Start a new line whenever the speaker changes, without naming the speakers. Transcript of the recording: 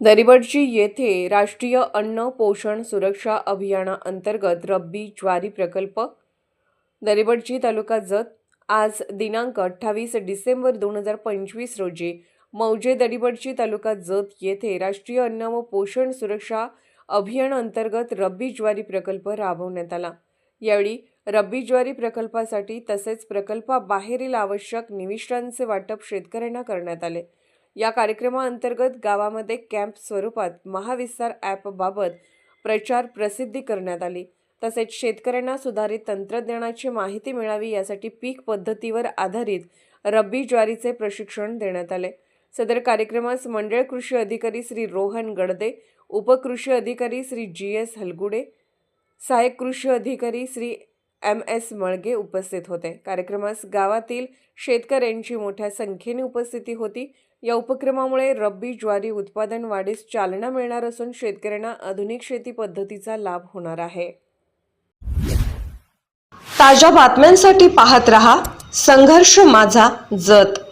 दरिबडची येथे राष्ट्रीय अन्न पोषण सुरक्षा अभियानाअंतर्गत रब्बी ज्वारी प्रकल्प दरिबडची तालुका जत आज दिनांक अठ्ठावीस डिसेंबर दोन हजार पंचवीस रोजी मौजे दरिबडची तालुका जत येथे राष्ट्रीय अन्न व पोषण सुरक्षा अभियान अंतर्गत रब्बी ज्वारी प्रकल्प राबवण्यात आला. यावेळी रब्बी ज्वारी प्रकल्पासाठी तसेच प्रकल्पाबाहेरील आवश्यक निविष्ठांचे वाटप शेतकऱ्यांना करण्यात आले. या कार्यक्रमाअंतर्गत गावामध्ये कॅम्प स्वरूपात महाविस्तार ॲपबाबत प्रचार प्रसिद्धी करण्यात आली. तसेच शेतकऱ्यांना सुधारित तंत्रज्ञानाची माहिती मिळावी यासाठी पीक पद्धतीवर आधारित रब्बी ज्वारीचे प्रशिक्षण देण्यात आले. सदर कार्यक्रमास मंडळ कृषी अधिकारी श्री रोहन गडदे उपकृषी अधिकारी श्री जी एस हलगुडे सहाय्यक कृषी अधिकारी श्री एम एस मळगे उपस्थित होते. कार्यक्रमास गावातील शेतकऱ्यांची मोठ्या संख्येने उपस्थिती होती. या उपक्रमामुळे रब्बी ज्वारी उत्पादन वाढीस चालना मिळणार असून शेतकऱ्यांना आधुनिक शेती पद्धतीचा लाभ होणार आहे.
ताज्या बातम्यांसाठी पाहत रहा. संघर्ष माझा जत.